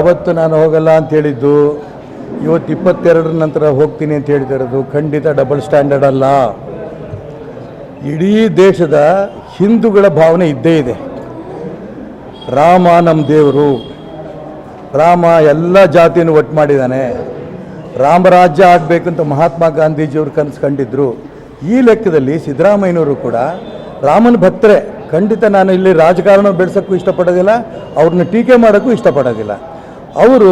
ಅವತ್ತು ನಾನು ಹೋಗಲ್ಲ ಅಂತ ಹೇಳಿದ್ದು, ಇವತ್ತು ಇಪ್ಪತ್ತೆರಡರ ನಂತರ ಹೋಗ್ತೀನಿ ಅಂತ ಹೇಳ್ತಿರೋದು ಖಂಡಿತ ಡಬಲ್ ಸ್ಟ್ಯಾಂಡರ್ಡ್ ಅಲ್ಲ. ಇಡೀ ದೇಶದ ಹಿಂದೂಗಳ ಭಾವನೆ ಇದ್ದೇ ಇದೆ. ರಾಮ ನಮ್ಮ ದೇವರು. ರಾಮ ಎಲ್ಲ ಜಾತಿಯನ್ನು ಒಟ್ಟು ಮಾಡಿದ್ದಾನೆ. ರಾಮರಾಜ್ಯ ಆಗಬೇಕಂತ ಮಹಾತ್ಮ ಗಾಂಧೀಜಿಯವರು ಕನಸು ಕಂಡಿದ್ದರು ಈ ಲೆಕ್ಕದಲ್ಲಿ ಸಿದ್ದರಾಮಯ್ಯನವರು ಕೂಡ ರಾಮನ ಭಕ್ತರೇ. ಖಂಡಿತ ನಾನು ಇಲ್ಲಿ ರಾಜಕಾರಣ ಬೆಳೆಸೋಕ್ಕೂ ಇಷ್ಟಪಡೋದಿಲ್ಲ, ಅವ್ರನ್ನ ಟೀಕೆ ಮಾಡೋಕ್ಕೂ ಇಷ್ಟಪಡೋದಿಲ್ಲ. ಅವರು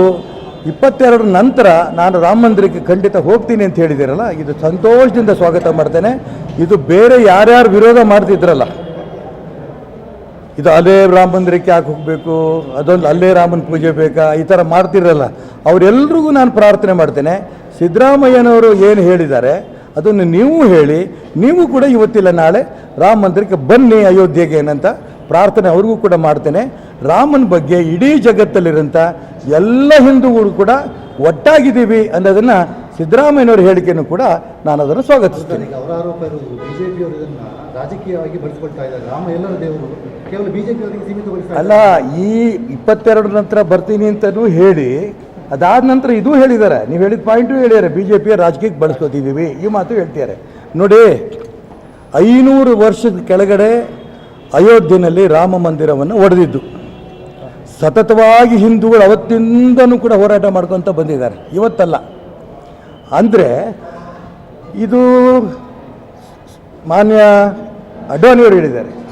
ಇಪ್ಪತ್ತೆರಡರ ನಂತರ ನಾನು ರಾಮ ಮಂದಿರಕ್ಕೆ ಖಂಡಿತ ಹೋಗ್ತೀನಿ ಅಂತ ಹೇಳಿದಿರಲ್ಲ, ಇದು ಸಂತೋಷದಿಂದ ಸ್ವಾಗತ ಮಾಡ್ತೇನೆ. ಇದು ಬೇರೆ ಯಾರ್ಯಾರು ವಿರೋಧ ಮಾಡ್ತಿದ್ರಲ್ಲ, ಇದು ಅಲ್ಲೇ ರಾಮ ಮಂದಿರಕ್ಕೆ ಯಾಕೆ ಹೋಗಬೇಕು, ಅದೊಂದು ಅಲ್ಲೇ ರಾಮನ ಪೂಜೆ ಬೇಕಾ, ಈ ಥರ ಮಾಡ್ತಿರಲ್ಲ. ಅವರೆಲ್ರಿಗೂ ನಾನು ಪ್ರಾರ್ಥನೆ ಮಾಡ್ತೇನೆ. ಸಿದ್ದರಾಮಯ್ಯನವರು ಏನು ಹೇಳಿದ್ದಾರೆ, ಅದನ್ನು ನೀವು ಹೇಳಿ, ನೀವು ಕೂಡ ಇವತ್ತಿಲ್ಲ ನಾಳೆ ರಾಮ ಮಂದಿರಕ್ಕೆ ಬನ್ನಿ ಅಯೋಧ್ಯೆಗೆ ಏನಂತ ಪ್ರಾರ್ಥನೆ ಅವ್ರಿಗೂ ಕೂಡ ಮಾಡ್ತೇನೆ. ರಾಮನ ಬಗ್ಗೆ ಇಡೀ ಜಗತ್ತಲ್ಲಿರೋಂಥ ಎಲ್ಲ ಹಿಂದೂಗಳು ಕೂಡ ಒಟ್ಟಾಗಿದ್ದೀವಿ ಅನ್ನೋದನ್ನು ಸಿದ್ದರಾಮಯ್ಯನವರ ಹೇಳಿಕೆಯನ್ನು ಕೂಡ ನಾನು ಅದನ್ನು ಸ್ವಾಗತಿಸ್ತೇನೆ. ಈಗ ಅವರ ಆರೋಪ ಇರುವುದು ಬಿಜೆಪಿಯವರು ಇದನ್ನ ರಾಜಕೀಯವಾಗಿ ಬಳಸಿಕೊಳ್ತಾ ಇದ್ದಾರೆ. ರಾಮ ಎಲ್ಲರ ದೇವರು ಕೇವಲ ಬಿಜೆಪಿಯವರಿಗೆ ಸೀಮಿತಗೊಳಿಸ್ತಾ ಅಲ್ಲ ಈ ಇಪ್ಪತ್ತೆರಡು ನಂತರ ಬರ್ತೀನಿ ಅಂತಲೂ ಹೇಳಿ ಅದಾದ ನಂತರ ಇದೂ ಹೇಳಿದ್ದಾರೆ. ನೀವು ಹೇಳಿದ ಪಾಯಿಂಟು ಹೇಳಿದ್ದಾರೆ ಬಿ ಜೆ ಪಿಯ ರಾಜಕೀಯಕ್ಕೆ ಬಳಸ್ಕೋತಿದ್ದೀವಿ. ಈ ಮಾತು ಹೇಳ್ತಿದ್ದಾರೆ. ನೋಡಿ ಐನೂರು ವರ್ಷದ ಕೆಳಗಡೆ ಅಯೋಧ್ಯೆಯಲ್ಲಿ ರಾಮ ಮಂದಿರವನ್ನು ಒಡೆದಿದ್ದು. ಸತತವಾಗಿ ಹಿಂದೂಗಳು ಅವತ್ತಿಂದನೂ ಕೂಡ ಹೋರಾಟ ಮಾಡ್ಕೊತ ಬಂದಿದ್ದಾರೆ. ಇವತ್ತಲ್ಲ. ಅಂದರೆ ಇದು ಮಾನ್ಯ ಅಡ್ವಾಣಿಯವರು ಹೇಳಿದ್ದಾರೆ.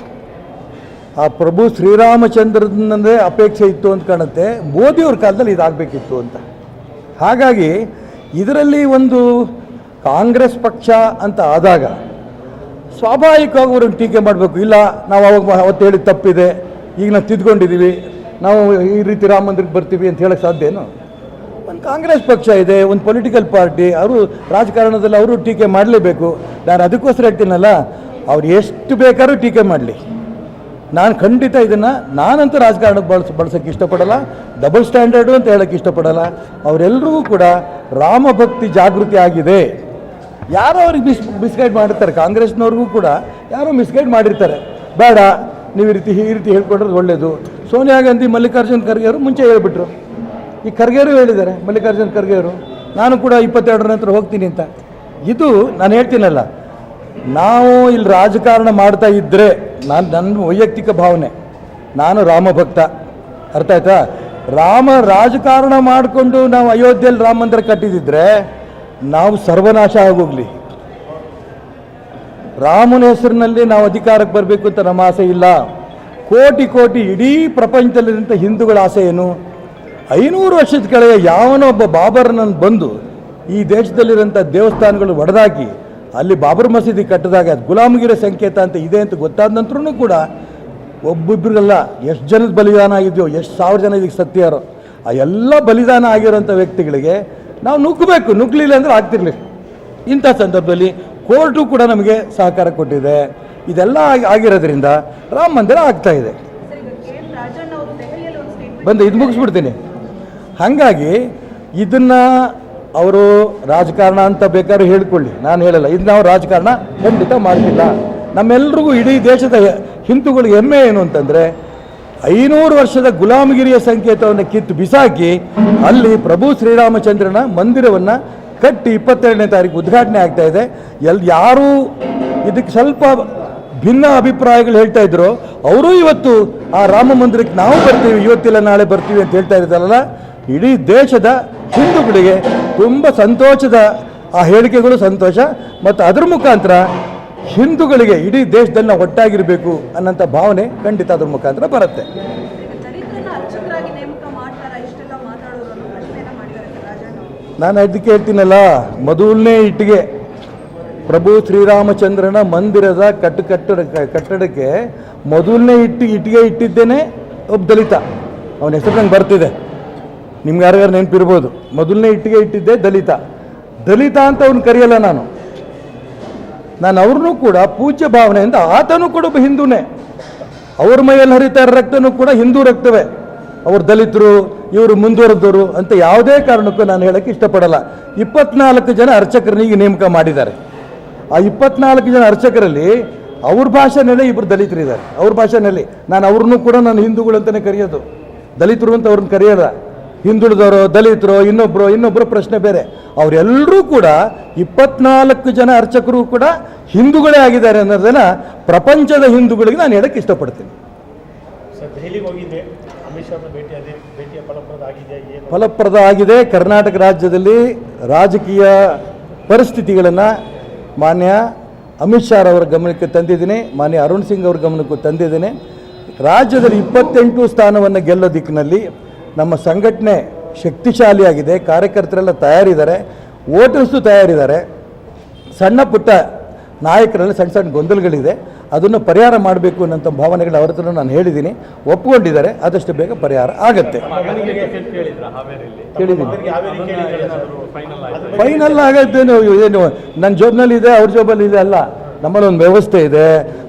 ಆ ಪ್ರಭು ಶ್ರೀರಾಮಚಂದ್ರನಂದೇ ಅಪೇಕ್ಷೆ ಇತ್ತು ಅಂತ ಕಾಣುತ್ತೆ. ಮೋದಿಯವ್ರ ಕಾಲದಲ್ಲಿ ಇದಾಗಬೇಕಿತ್ತು ಅಂತ. ಹಾಗಾಗಿ ಇದರಲ್ಲಿ ಒಂದು ಕಾಂಗ್ರೆಸ್ ಪಕ್ಷ ಅಂತ ಆದಾಗ ಸ್ವಾಭಾವಿಕವಾಗಿ ಅವ್ರನ್ನ ಟೀಕೆ ಮಾಡಬೇಕು. ಇಲ್ಲ, ನಾವು ಅವಾಗ ಅವತ್ತು ಹೇಳಿದ ತಪ್ಪಿದೆ. ಈಗ ನಾವು ತಿದ್ಕೊಂಡಿದ್ದೀವಿ ನಾವು ಈ ರೀತಿ ರಾಮ ಮಂದಿರಕ್ಕೆ ಬರ್ತೀವಿ ಅಂತ ಹೇಳಕ್ಕೆ ಸಾಧ್ಯ ಏನು? ಒಂದು ಕಾಂಗ್ರೆಸ್ ಪಕ್ಷ ಇದೆ, ಒಂದು ಪೊಲಿಟಿಕಲ್ ಪಾರ್ಟಿ, ಅವರು ರಾಜಕಾರಣದಲ್ಲಿ ಅವರು ಟೀಕೆ ಮಾಡಲೇಬೇಕು. ನಾನು ಅದಕ್ಕೋಸ್ಕರ ಹೇಳ್ತೀನಲ್ಲ, ಅವ್ರು ಎಷ್ಟು ಬೇಕಾದ್ರೂ ಟೀಕೆ ಮಾಡಲಿ. ನಾನು ಖಂಡಿತ ಇದನ್ನು ನಾನಂತೂ ರಾಜಕಾರಣಕ್ಕೆ ಬಳಸ ಬಳಸೋಕ್ಕೆ ಇಷ್ಟಪಡಲ್ಲ, ಡಬಲ್ ಸ್ಟ್ಯಾಂಡರ್ಡು ಅಂತ ಹೇಳೋಕ್ಕೆ ಇಷ್ಟಪಡಲ್ಲ. ಅವರೆಲ್ಲರಿಗೂ ಕೂಡ ರಾಮಭಕ್ತಿ ಜಾಗೃತಿ ಆಗಿದೆ. ಯಾರೋ ಅವ್ರಿಗೆ ಮಿಸ್ ಮಿಸ್ಗೈಡ್ ಮಾಡಿರ್ತಾರೆ. ಕಾಂಗ್ರೆಸ್ನವ್ರಿಗೂ ಕೂಡ ಯಾರೋ ಮಿಸ್ಗೈಡ್ ಮಾಡಿರ್ತಾರೆ. ಬೇಡ, ನೀವು ಈ ರೀತಿ ಈ ರೀತಿ ಹೇಳ್ಕೊಡೋದು ಒಳ್ಳೆಯದು ಸೋನಿಯಾ ಗಾಂಧಿ, ಮಲ್ಲಿಕಾರ್ಜುನ್ ಖರ್ಗೆ ಅವರು ಮುಂಚೆ ಹೇಳಿಬಿಟ್ರು. ಈ ಖರ್ಗೆಯವರು ಹೇಳಿದ್ದಾರೆ, ಮಲ್ಲಿಕಾರ್ಜುನ್ ಖರ್ಗೆ ಅವರು. ನಾನು ಕೂಡ ಇಪ್ಪತ್ತೆರಡರ ನಂತರ ಹೋಗ್ತೀನಿ ಅಂತ. ಇದು ನಾನು ಹೇಳ್ತೀನಲ್ಲ, ನಾವು ಇಲ್ಲಿ ರಾಜಕಾರಣ ಮಾಡ್ತಾ ಇದ್ದರೆ ನಾನು ನನ್ನ ವೈಯಕ್ತಿಕ ಭಾವನೆ, ನಾನು ರಾಮಭಕ್ತ. ಅರ್ಥ ಆಯ್ತಾ? ರಾಮ ರಾಜಕಾರಣ ಮಾಡಿಕೊಂಡು ನಾವು ಅಯೋಧ್ಯೆಯಲ್ಲಿ ರಾಮ ಮಂದಿರ ಕಟ್ಟಿದಿದ್ರೆ ನಾವು ಸರ್ವನಾಶ ಆಗೋಗ್ಲಿ. ರಾಮನ ಹೆಸರಿನಲ್ಲಿ ನಾವು ಅಧಿಕಾರಕ್ಕೆ ಬರಬೇಕು ಅಂತ ನಮ್ಮ ಆಸೆ ಇಲ್ಲ. ಕೋಟಿ ಕೋಟಿ ಇಡೀ ಪ್ರಪಂಚದಲ್ಲಿರುವಂಥ ಹಿಂದೂಗಳ ಆಸೆ ಏನು? ಐನೂರು ವರ್ಷದ ಕೆಳಗೆ ಯಾವನೊಬ್ಬ ಬಾಬರ್ನನ್ನು ಬಂದು ಈ ದೇಶದಲ್ಲಿರೋಂಥ ದೇವಸ್ಥಾನಗಳು ಒಡೆದಾಕಿ ಅಲ್ಲಿ ಬಾಬರ್ ಮಸೀದಿ ಕಟ್ಟಿದಾಗ ಅದು ಗುಲಾಮಗಿರಿ ಸಂಕೇತ ಅಂತ ಇದೆ ಅಂತ ಗೊತ್ತಾದ ನಂತರನೂ ಕೂಡ ಒಬ್ಬೊಬ್ಬರಿಗೆಲ್ಲ ಎಷ್ಟು ಜನದ ಬಲಿದಾನ ಆಗಿದೆಯೋ, ಎಷ್ಟು ಸಾವಿರ ಜನ ಇದಕ್ಕೆ ಸತ್ಯಾರೋ ಆ ಎಲ್ಲ ಬಲಿದಾನ ಆಗಿರೋಂಥ ವ್ಯಕ್ತಿಗಳಿಗೆ ನಾವು ನುಗ್ಗಬೇಕು, ನುಗ್ಗಲಿಲ್ಲ ಅಂದರೆ ಆಗ್ತಿರ್ಲಿ. ಇಂಥ ಸಂದರ್ಭದಲ್ಲಿ ಕೋರ್ಟು ಕೂಡ ನಮಗೆ ಸಹಕಾರ ಕೊಟ್ಟಿದೆ. ಇದೆಲ್ಲ ಆಗಿ- ಆಗಿರೋದ್ರಿಂದ ರಾಮ ಮಂದಿರ ಆಗ್ತಾ ಇದೆ. ಬಂದು ಇದು ಮುಗಿಸ್ಬಿಡ್ತೀನಿ. ಹಾಗಾಗಿ ಇದನ್ನು ಅವರು ರಾಜಕಾರಣ ಅಂತ ಬೇಕಾದ್ರೂ ಹೇಳ್ಕೊಳ್ಳಿ. ನಾನು ಹೇಳಲ್ಲ, ಇದು ನಾವು ರಾಜಕಾರಣ ಖಂಡಿತ ಮಾಡ್ತಿಲ್ಲ. ನಮ್ಮೆಲ್ರಿಗೂ ಇಡೀ ದೇಶದ ಹಿಂದೂಗಳಿಗೆ ಹೆಮ್ಮೆ ಏನು ಅಂತಂದರೆ ಐನೂರು ವರ್ಷದ ಗುಲಾಮಗಿರಿಯ ಸಂಕೇತವನ್ನು ಕಿತ್ತು ಬಿಸಾಕಿ ಅಲ್ಲಿ ಪ್ರಭು ಶ್ರೀರಾಮಚಂದ್ರನ ಮಂದಿರವನ್ನು ಕಟ್ಟಿ ಇಪ್ಪತ್ತೆರಡನೇ ತಾರೀಕು ಉದ್ಘಾಟನೆ ಆಗ್ತಾ ಇದೆ. ಎಲ್ಲಿ ಯಾರು ಇದಕ್ಕೆ ಸ್ವಲ್ಪ ಭಿನ್ನ ಅಭಿಪ್ರಾಯಗಳು ಹೇಳ್ತಾ ಇದ್ರು. ಅವರು ಇವತ್ತು ಆ ರಾಮ ಮಂದಿರಕ್ಕೆ ನಾವು ಬರ್ತೀವಿ, ಇವತ್ತಿಲ್ಲ, ನಾಳೆ ಬರ್ತೀವಿ ಅಂತ ಹೇಳ್ತಾ ಇರ್ತಾರಲ್ಲ ಇಡೀ ದೇಶದ ಹಿಂದೂಗಳಿಗೆ ತುಂಬ ಸಂತೋಷದ ಆ ಹೇಳಿಕೆಗಳು ಸಂತೋಷ. ಮತ್ತು ಅದ್ರ ಮುಖಾಂತರ ಹಿಂದೂಗಳಿಗೆ ಇಡೀ ದೇಶದನ್ನ ಒಟ್ಟಾಗಿರಬೇಕು ಅನ್ನೋಂಥ ಭಾವನೆ ಖಂಡಿತ ಅದ್ರ ಮುಖಾಂತರ ಬರುತ್ತೆ. ನಾನು ಅದಕ್ಕೆ ಹೇಳ್ತೀನಲ್ಲ ಮೊದಲನೇ ಇಟ್ಟಿಗೆ ಪ್ರಭು ಶ್ರೀರಾಮಚಂದ್ರನ ಮಂದಿರದ ಕಟ್ಟು ಕಟ್ಟಡ ಕಟ್ಟಡಕ್ಕೆ ಮೊದಲನೇ ಇಟ್ಟು ಇಟ್ಟಿಗೆ ಇಟ್ಟಿದ್ದೇನೆ ಒಬ್ಬ ದಲಿತ. ಅವನ ಹೆಸರು ನಂಗೆ ಬರ್ತಿದೆ. ನಿಮ್ಗೆ ಯಾರ್ಯಾರು ನೆನಪಿರ್ಬೋದು. ಮೊದಲನೇ ಇಟ್ಟಿಗೆ ಇಟ್ಟಿದ್ದೆ ದಲಿತ. ದಲಿತ ಅಂತ ಅವ್ನು ಕರೆಯಲ್ಲ ನಾನು. ನಾನು ಅವ್ರನ್ನೂ ಕೂಡ ಪೂಜ್ಯ ಭಾವನೆಯಿಂದ ಆತನೂ ಕೂಡ ಒಬ್ಬ ಹಿಂದೂನೇ. ಅವ್ರ ಮೈಯಲ್ಲಿ ಹರಿತಾ ಇರೋ ರಕ್ತನೂ ಕೂಡ ಹಿಂದೂ ರಕ್ತವೇ. ಅವರು ದಲಿತರು, ಇವರು ಮುಂದುವರೆದವರು ಅಂತ ಯಾವುದೇ ಕಾರಣಕ್ಕೂ ನಾನು ಹೇಳಕ್ಕೆ ಇಷ್ಟಪಡಲ್ಲ. ಇಪ್ಪತ್ನಾಲ್ಕು ಜನ ಅರ್ಚಕರನ್ನ ಈಗ ನೇಮಕ ಮಾಡಿದ್ದಾರೆ. ಆ ಇಪ್ಪತ್ನಾಲ್ಕು ಜನ ಅರ್ಚಕರಲ್ಲಿ ಅವ್ರ ಭಾಷೆನಲ್ಲೇ ಇಬ್ಬರು ದಲಿತರಿದ್ದಾರೆ. ಅವ್ರ ಭಾಷೆನಲ್ಲಿ ನಾನು ಅವ್ರನ್ನೂ ಕೂಡ ನಾನು ಹಿಂದೂಗಳು ಅಂತಲೇ ಕರೆಯೋದು. ದಲಿತರು ಅಂತ ಅವ್ರನ್ನ ಕರೆಯೋದ? ಹಿಂದುಳಿದವರು ದಲಿತರು ಇನ್ನೊಬ್ಬರು ಇನ್ನೊಬ್ಬರು ಪ್ರಶ್ನೆ ಬೇರೆ. ಅವರೆಲ್ಲರೂ ಕೂಡ ಇಪ್ಪತ್ನಾಲ್ಕು ಜನ ಅರ್ಚಕರು ಕೂಡ ಹಿಂದೂಗಳೇ ಆಗಿದ್ದಾರೆ ಅನ್ನೋದನ್ನು ಪ್ರಪಂಚದ ಹಿಂದೂಗಳಿಗೆ ನಾನು ಹೇಳಕ್ಕೆ ಇಷ್ಟಪಡ್ತೀನಿ. ಫಲಪ್ರದ ಆಗಿದೆ ಕರ್ನಾಟಕ ರಾಜ್ಯದಲ್ಲಿ ರಾಜಕೀಯ ಪರಿಸ್ಥಿತಿಗಳನ್ನು ಮಾನ್ಯ ಅಮಿತ್ ಶಾ ಅವರ ಗಮನಕ್ಕೆ ತಂದಿದ್ದೀನಿ. ಮಾನ್ಯ ಅರುಣ್ ಸಿಂಗ್ ಅವ್ರ ಗಮನಕ್ಕೂ ತಂದಿದ್ದೀನಿ. ರಾಜ್ಯದಲ್ಲಿ ಇಪ್ಪತ್ತೆಂಟು ಸ್ಥಾನವನ್ನು ಗೆಲ್ಲೋ ದಿಕ್ಕಿನಲ್ಲಿ ನಮ್ಮ ಸಂಘಟನೆ ಶಕ್ತಿಶಾಲಿಯಾಗಿದೆ, ಕಾರ್ಯಕರ್ತರೆಲ್ಲ ತಯಾರಿದ್ದಾರೆ, ವೋಟರ್ಸು ತಯಾರಿದ್ದಾರೆ. ಸಣ್ಣ ಪುಟ್ಟ ನಾಯಕರಲ್ಲಿ ಸಣ್ಣ ಸಣ್ಣ ಗೊಂದಲಗಳಿದೆ. ಅದನ್ನು ಪರಿಹಾರ ಮಾಡಬೇಕು ಅನ್ನೋಂಥ ಭಾವನೆಗಳು ಅವ್ರ ಹತ್ರ ನಾನು ಹೇಳಿದ್ದೀನಿ. ಒಪ್ಪಿಕೊಂಡಿದ್ದಾರೆ ಆದಷ್ಟು ಬೇಗ ಪರಿಹಾರ ಆಗತ್ತೆ. ಫೈನಲ್ ಆಗತ್ತೇನು, ಏನು, ನನ್ನ ಜಾಬ್ನಲ್ಲಿ ಇದೆ ಅವ್ರ ಜಾಬಲ್ಲಿ ಇದೆ ಅಲ್ಲ. ನಮ್ಮಲ್ಲಿ ಒಂದು ವ್ಯವಸ್ಥೆ ಇದೆ.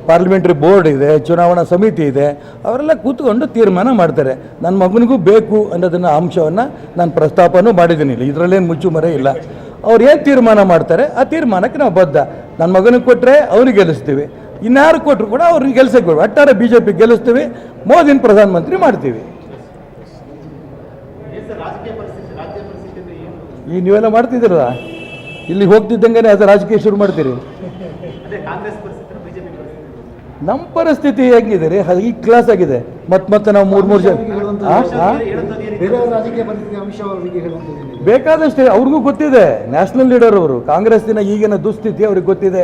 ಪಾರ್ಲಿಮೆಂಟ್ರಿ ಬೋರ್ಡ್ ಇದೆ, ಚುನಾವಣಾ ಸಮಿತಿ ಇದೆ, ಅವರೆಲ್ಲ ಕೂತ್ಕೊಂಡು ತೀರ್ಮಾನ ಮಾಡ್ತಾರೆ. ನನ್ನ ಮಗನಿಗೂ ಬೇಕು ಅನ್ನೋದನ್ನ ಅಂಶವನ್ನು ನಾನು ಪ್ರಸ್ತಾಪನೂ ಮಾಡಿದ್ದೀನಿ ಇದರಲ್ಲೇನು ಮುಚ್ಚುಮರೆ ಇಲ್ಲ. ಅವ್ರು ಏನು ತೀರ್ಮಾನ ಮಾಡ್ತಾರೆ? ಆ ತೀರ್ಮಾನಕ್ಕೆ ನಾವು ಬದ್ಧ. ನನ್ನ ಮಗನಿಗೆ ಕೊಟ್ಟರೆ ಅವ್ರಿಗೆ ಗೆಲ್ಲಿಸ್ತೀವಿ. ಇನ್ಯಾರು ಕೊಟ್ಟರು ಕೂಡ ಅವ್ರಿಗೆ ಗೆಲ್ಸಕ್ಕೆ ಬಿಡು ಒಟ್ಟಾರೆ ಬಿ ಜೆ ಪಿ ಗೆಲ್ಲಿಸ್ತೀವಿ, ಮೋದಿನ ಪ್ರಧಾನಮಂತ್ರಿ ಮಾಡ್ತೀವಿ. ಈ ನೀವೆಲ್ಲ ಮಾಡ್ತಿದ್ದೀರಲ್ಲ? ಇಲ್ಲಿ ಹೋಗ್ತಿದ್ದಂಗೆ ಅದು ರಾಜಕೀಯ ಶುರು ಮಾಡ್ತೀರಿ. ನಮ್ಮ ಪರಿಸ್ಥಿತಿ ಹೆಂಗಿದೆ ರೀ ಹಾಗೆ ಕ್ಲಾಸ್ ಆಗಿದೆ. ಮತ್ತೆ ಮತ್ತೆ ನಾವು ಮೂರು ಮೂರು ಜನ. ಬೇಕಾದಷ್ಟೇ ಅವ್ರಿಗೂ ಗೊತ್ತಿದೆ. ನ್ಯಾಷನಲ್ ಲೀಡರ್ ಅವರು ಕಾಂಗ್ರೆಸ್ಸಿನ ಈಗಿನ ದುಸ್ಥಿತಿ ಅವ್ರಿಗೆ ಗೊತ್ತಿದೆ.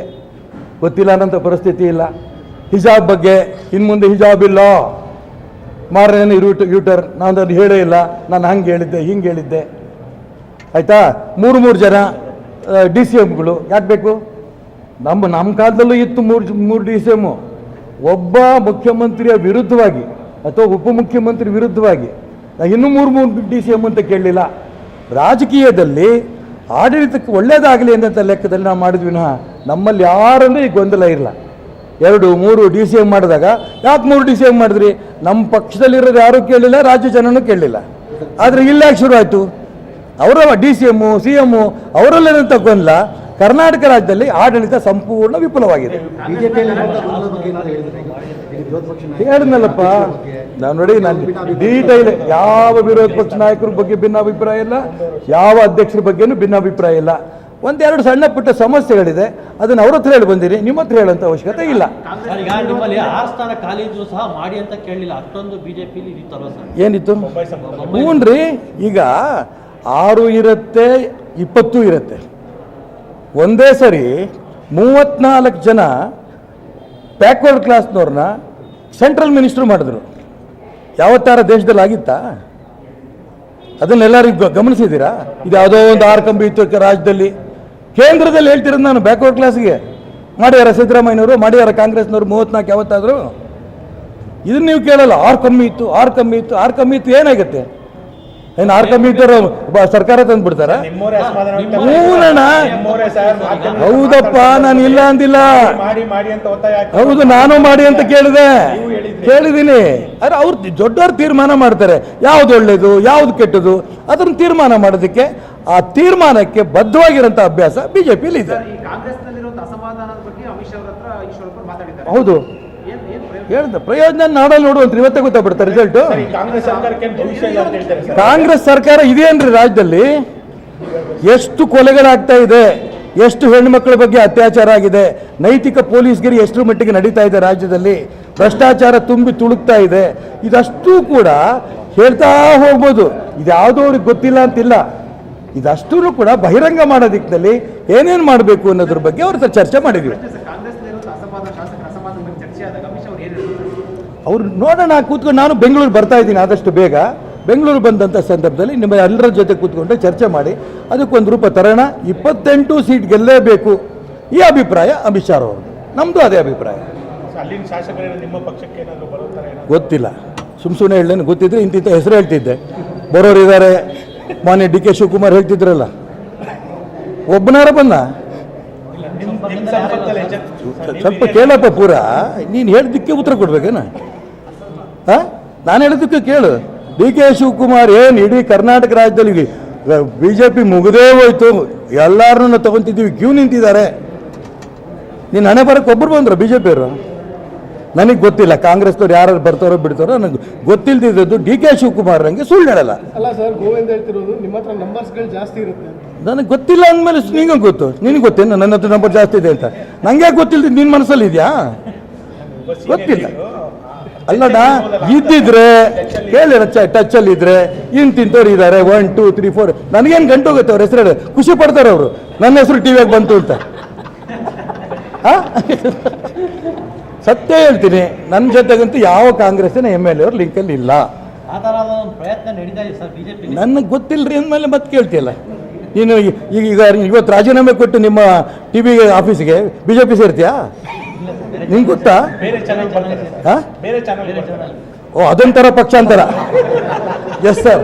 ಗೊತ್ತಿಲ್ಲ ಅನ್ನೋಂಥ ಪರಿಸ್ಥಿತಿ ಇಲ್ಲ. ಹಿಜಾಬ್ ಬಗ್ಗೆ ಇನ್ನು ಮುಂದೆ ಹಿಜಾಬ್ ಇಲ್ಲ? ಮಾರನೇ ಯೂಟ್ ಯೂಟರ್ ನಾನು ಅದನ್ನು ಹೇಳೇ ಇಲ್ಲ. ನಾನು ಹಂಗೆ ಹೇಳಿದ್ದೆ ಹಿಂಗೆ ಹೇಳಿದ್ದೆ. ಆಯಿತಾ? ಮೂರು ಮೂರು ಜನ ಡಿ ಸಿ ಎಮ್ಗಳು ಯಾಕೆ ಬೇಕು? ನಮ್ಮ ನಮ್ಮ ಕಾಲದಲ್ಲೂ ಇತ್ತು ಮೂರು ಮೂರು ಡಿ ಸಿ ಎಮ್ಮು ಒಬ್ಬ ಮುಖ್ಯಮಂತ್ರಿಯ ವಿರುದ್ಧವಾಗಿ ಅಥವಾ ಉಪಮುಖ್ಯಮಂತ್ರಿ ವಿರುದ್ಧವಾಗಿ ನಾನು ಇನ್ನೂ ಮೂರು ಮೂರು ಡಿ ಸಿ ಎಂ ಅಂತ ಕೇಳಲಿಲ್ಲ. ರಾಜಕೀಯದಲ್ಲಿ ಆಡಳಿತಕ್ಕೆ ಒಳ್ಳೇದಾಗಲಿ ಅಂತ ಲೆಕ್ಕದಲ್ಲಿ ನಾವು ಮಾಡಿದ್ವಿ ವಿನಃ ನಮ್ಮಲ್ಲಿ ಯಾರಂದ್ರೆ ಈ ಗೊಂದಲ ಇರಲ್ಲ. ಎರಡು, ಮೂರು ಡಿ ಸಿ ಎಂ ಮಾಡಿದಾಗ, ಯಾಕೆ ಮೂರು ಡಿ ಸಿ ಎಂ ಮಾಡಿದ್ರಿ? ನಮ್ಮ ಪಕ್ಷದಲ್ಲಿರೋರು ಯಾರೂ ಕೇಳಲಿಲ್ಲ, ರಾಜ್ಯ ಜನನೂ ಕೇಳಲಿಲ್ಲ. ಆದರೆ ಇಲ್ಲ ಶುರು ಆಯಿತು ಅವರ D C M C M ಅವರಲ್ಲೇನಂತ ಗೊಂದಲ? ಕರ್ನಾಟಕ ರಾಜ್ಯದಲ್ಲಿ ಆಡಳಿತ ಸಂಪೂರ್ಣ ವಿಫಲವಾಗಿದೆ. ಹೇಳಿದ್ನಲ್ಲಪ್ಪ. ನಾನು ನೋಡಿ ನಾನು ಡೀಟೈಲ್ ಯಾವ ವಿರೋಧ ಪಕ್ಷ ನಾಯಕರ ಬಗ್ಗೆ ಭಿನ್ನಾಭಿಪ್ರಾಯ ಇಲ್ಲ ಯಾವ ಅಧ್ಯಕ್ಷರ ಬಗ್ಗೆನೂ ಭಿನ್ನಾಭಿಪ್ರಾಯ ಇಲ್ಲ. ಒಂದೆರಡು ಸಣ್ಣ ಪುಟ್ಟ ಸಮಸ್ಯೆಗಳಿದೆ. ಅದನ್ನು ಅವ್ರ ಹತ್ರ ಹೇಳಿ ಬಂದಿರಿ ನಿಮ್ಮ ಹತ್ರ ಹೇಳುವಂತ ಅವಶ್ಯಕತೆ ಇಲ್ಲ. ಸರ್ ಕಾಲೇಜು ಸಹ ಮಾಡಿ ಅಂತ ಕೇಳಲಿಲ್ಲ. ಅಷ್ಟೊಂದು ಬಿಜೆಪಿ ಏನಿತ್ತು? ಹ್ಞೂನ್ರಿ ಈಗ ಆರು ಇರುತ್ತೆ ಇಪ್ಪತ್ತು ಇರುತ್ತೆ. ಒಂದೇ ಸರಿ ಮೂವತ್ನಾಲ್ಕು ಜನ ಬ್ಯಾಕ್ವರ್ಡ್ ಕ್ಲಾಸ್ನವ್ರನ್ನ ಸೆಂಟ್ರಲ್ ಮಿನಿಸ್ಟ್ರು ಮಾಡಿದ್ರು. ಯಾವತ್ತಾರ ದೇಶದಲ್ಲಿ ಆಗಿತ್ತಾ? ಅದನ್ನೆಲ್ಲರಿಗೂ ಗಮನಿಸಿದ್ದೀರಾ? ಇದು ಯಾವುದೋ ಒಂದು ಆರು ಕಂಬಿ ಇತ್ತು ರಾಜ್ಯದಲ್ಲಿ. ಕೇಂದ್ರದಲ್ಲಿ ಹೇಳ್ತಿರೋದು ನಾನು ಬ್ಯಾಕ್ವರ್ಡ್ ಕ್ಲಾಸ್ಗೆ ಮಾಡ್ಯಾರ ಸಿದ್ದರಾಮಯ್ಯನವರು, ಮಾಡ್ಯಾರ ಕಾಂಗ್ರೆಸ್ನವರು ಮೂವತ್ನಾಲ್ಕು ಯಾವತ್ತಾದರೂ. ಇದನ್ನ ನೀವು ಕೇಳಲ್ಲ ಆರು ಕಮ್ಮಿ ಇತ್ತು ಆರು ಕಮ್ಮಿ ಇತ್ತು ಆರು ಕಮ್ಮಿ ಇತ್ತು ಏನಾಗುತ್ತೆ? ಏನು ಆರ್ ಕಂಪ್ಯೂಟರ್ ಸರ್ಕಾರ ತಂದು ಬಿಡ್ತಾರ? ಅಸಮಾಧಾನ ವ್ಯಕ್ತ ಸರ್ ಹೌದಪ್ಪ ನಾನು ಇಲ್ಲ ಅಂದಿಲ್ಲ. ಮಾಡಿ ಮಾಡಿ ಅಂತ ಒತ್ತಾಯ ಹೌದು ನಾನು ಮಾಡಿ ಅಂತ ಕೇಳಿದೆ. ಕೇಳಿದೀನಿ. ಅರೆ ಅವ್ರು ದೊಡ್ಡವ್ರು ತೀರ್ಮಾನ ಮಾಡ್ತಾರೆ. ಯಾವ್ದು ಒಳ್ಳೇದು ಯಾವ್ದು ಕೆಟ್ಟದು ಅದನ್ನ ತೀರ್ಮಾನ ಮಾಡೋದಕ್ಕೆ ಆ ತೀರ್ಮಾನಕ್ಕೆ ಬದ್ಧವಾಗಿರಂತ ಅಭ್ಯಾಸ ಬಿಜೆಪಿಯಲ್ಲಿ ಇದೆ ಹೌದು. ಹೇಳ್ದೆ ಪ್ರಯೋಜನ ನಾಡಲ್ಲಿ ನೋಡುವಂತ ಇವತ್ತೇ ಗೊತ್ತಾಗ್ಬಿಡ್ತಾ ರಿಸಲ್ಟು ಕಾಂಗ್ರೆಸ್ ಸರ್ಕಾರ ಇದೆಯೇನ್ರಿ ರಾಜ್ಯದಲ್ಲಿ? ಎಷ್ಟು ಕೊಲೆಗಳಾಗ್ತಾ ಇದೆ ಎಷ್ಟು ಹೆಣ್ಣುಮಕ್ಕಳ ಬಗ್ಗೆ ಅತ್ಯಾಚಾರ ಆಗಿದೆ ನೈತಿಕ ಪೊಲೀಸ್ಗಿರಿ ಎಷ್ಟು ಮಟ್ಟಿಗೆ ನಡೀತಾ ಇದೆ ರಾಜ್ಯದಲ್ಲಿ ಭ್ರಷ್ಟಾಚಾರ ತುಂಬಿ ತುಳುಕ್ತಾ ಇದೆ ಇದಷ್ಟು ಕೂಡ ಹೇಳ್ತಾ ಹೋಗ್ಬೋದು. ಇದ್ಯಾವುದೋ ಅವ್ರಿಗೆ ಗೊತ್ತಿಲ್ಲ ಅಂತಿಲ್ಲ. ಇದಷ್ಟೂ ಕೂಡ ಬಹಿರಂಗ ಮಾಡೋ ದಿಕ್ಕಿನಲ್ಲಿ ಏನೇನು ಮಾಡಬೇಕು ಅನ್ನೋದ್ರ ಬಗ್ಗೆ ಅವ್ರ ಚರ್ಚೆ ಮಾಡಿದ್ವಿ. ಶಾಸಕರ ಅಸಮಾಧಾನ ಅಮಿತ್ ಅವ್ರು ಏನ್ ಹೇಳಿದ್ರು ಅವ್ರು ನೋಡೋಣ ಕೂತ್ಕೊಂಡು ನಾನು ಬೆಂಗಳೂರು ಬರ್ತಾ ಇದ್ದೀನಿ ಆದಷ್ಟು ಬೇಗ. ಬೆಂಗಳೂರು ಬಂದಂಥ ಸಂದರ್ಭದಲ್ಲಿ ನಿಮ್ಮ ಎಲ್ಲರ ಜೊತೆ ಕೂತ್ಕೊಂಡು ಚರ್ಚೆ ಮಾಡಿ ಅದಕ್ಕೊಂದು ರೂಪ ತರೋಣ. ಇಪ್ಪತ್ತೆಂಟು ಸೀಟ್ ಗೆಲ್ಲೇಬೇಕು ಈ ಅಭಿಪ್ರಾಯ ಅಮಿತ್ ಶಾ ಅವ್ರದ್ದು. ನಮ್ಮದು ಅದೇ ಅಭಿಪ್ರಾಯ. ಅಲ್ಲಿನ ಶಾಸಕರೇನು ನಿಮ್ಮ ಪಕ್ಷಕ್ಕೆ ಏನಾದ್ರು ಬರೋ ಥರ ಗೊತ್ತಿಲ್ಲ. ಸುಮ್ ಸುಮ್ಮನೆ ಹೇಳೇನು ಗೊತ್ತಿದ್ರೆ ಇಂತಿಂಥ ಹೆಸರು ಹೇಳ್ತಿದ್ದೆ. ಬರೋರು ಇದ್ದಾರೆ ಮಾನ್ಯ ಡಿ ಕೆ ಶಿವಕುಮಾರ್ ಹೇಳ್ತಿದ್ರಲ್ಲ. ಒಬ್ಬನಾರ ಬಂದ? ಸ್ವಲ್ಪ ಕೇಳಪ್ಪ ಪೂರ. ನೀನು ಹೇಳಿದ್ದಕ್ಕೆ ಉತ್ತರ ಕೊಡ್ಬೇಕೇನ? ಹಾ? ನಾನು ಹೇಳಿದ್ದಕ್ಕೆ ಕೇಳು. ಡಿ ಕೆ ಶಿವಕುಮಾರ್ ಏನು ಇಡೀ ಕರ್ನಾಟಕ ರಾಜ್ಯದಲ್ಲಿ ಬಿ ಜೆ ಪಿ ಮುಗಿದೇ ಹೋಯ್ತು. ಎಲ್ಲಾರನ್ನ ತಗೊಂತಿದ್ದೀವಿ. ಕ್ಯೂ ನಿಂತಿದ್ದಾರೆ. ನೀನು ಹಣೆ ಬರಕ್ಕೆ ಒಬ್ಬರು ಬಂದ್ರು ಬಿ ಜೆ ನನಗೆ ಗೊತ್ತಿಲ್ಲ ಕಾಂಗ್ರೆಸ್ನವ್ರು ಯಾರು ಬರ್ತಾರೋ ಬಿಡ್ತಾರೋ ನನಗೆ ಗೊತ್ತಿಲ್ಲದಿದ್ದು ಡಿ ಕೆ ಶಿವಕುಮಾರ್ ನನಗೆ ಸುಳ್ಳು ಹೇಳಲ್ಲ. ಅಲ್ಲ ಸರ್ ಗೋವಿಂದ ಹೇಳ್ತಿರೋದು ನಿಮ್ಮ ಹತ್ರ ನಂಬರ್ಸ್ಗಳು ಜಾಸ್ತಿ ಇರುತ್ತೆ ನನಗೆ ಗೊತ್ತಿಲ್ಲ ಅಂದಮೇಲೆ ನಿಂಗೆ ಗೊತ್ತು ನಿನಗೆ ಗೊತ್ತೇನು ನನ್ನ ಹತ್ರ ನಂಬರ್ ಜಾಸ್ತಿ ಇದೆ ಅಂತ. ನಂಗೆ ಗೊತ್ತಿಲ್ಲ ನಿನ್ನ ಮನಸ್ಸಲ್ಲಿ ಇದೆಯಾ? ಗೊತ್ತಿಲ್ಲ. ಅಲ್ಲಣ್ಣ ಇದ್ದಿದ್ರೆ ಕೇಳಿ ಟಚ್ ಅಲ್ಲಿ ಇದ್ರೆ ಇನ್ ತಿಂತವ್ರು ಇದ್ದಾರೆ ಒನ್ ಟೂ ತ್ರೀ ಫೋರ್ ನನಗೇನು ಗಂಟು ಹೋಗುತ್ತೆ ಅವ್ರ ಹೆಸರು ಖುಷಿ ಪಡ್ತಾರೆ ಅವರು. ನನ್ನ ಹೆಸರು ಟಿವಿಯಾಗಿ ಬಂತು ಅಂತ? ಸತ್ಯ ಹೇಳ್ತೀನಿ. ನನ್ನ ಜೊತೆಗಂತೂ ಯಾವ ಕಾಂಗ್ರೆಸ್ಸಿನ ಎಂ ಎಲ್ ಎ ಅವ್ರು ಲಿಂಕಲ್ಲಿ ಇಲ್ಲ. ಆ ಥರದ ಒಂದು ಪ್ರಯತ್ನ ನಡೀತಾ ಸರ್ ಬಿಜೆಪಿ ನನಗೆ ಗೊತ್ತಿಲ್ಲರಿ ಅಂದಮೇಲೆ ಮತ್ತೆ ಕೇಳ್ತಿಲ್ಲ ನೀನು ಈಗ ಈಗ ಇವತ್ತು ರಾಜೀನಾಮೆ ಕೊಟ್ಟು ನಿಮ್ಮ ಟಿ ವಿ ಆಫೀಸಿಗೆ ಬಿ ಜೆ ಪಿ ಸೇರ್ತೀಯಾ? ನಿಂಗೆ ಗೊತ್ತಾ? ಬೇರೆ ಚಾನಲ್ ಬರ್ತಾರೆ ಹಾ? ಬೇರೆ ಚಾನಲ್ ಓ ಅದೊಂಥರ ಪಕ್ಷಾಂತರ. Yes sir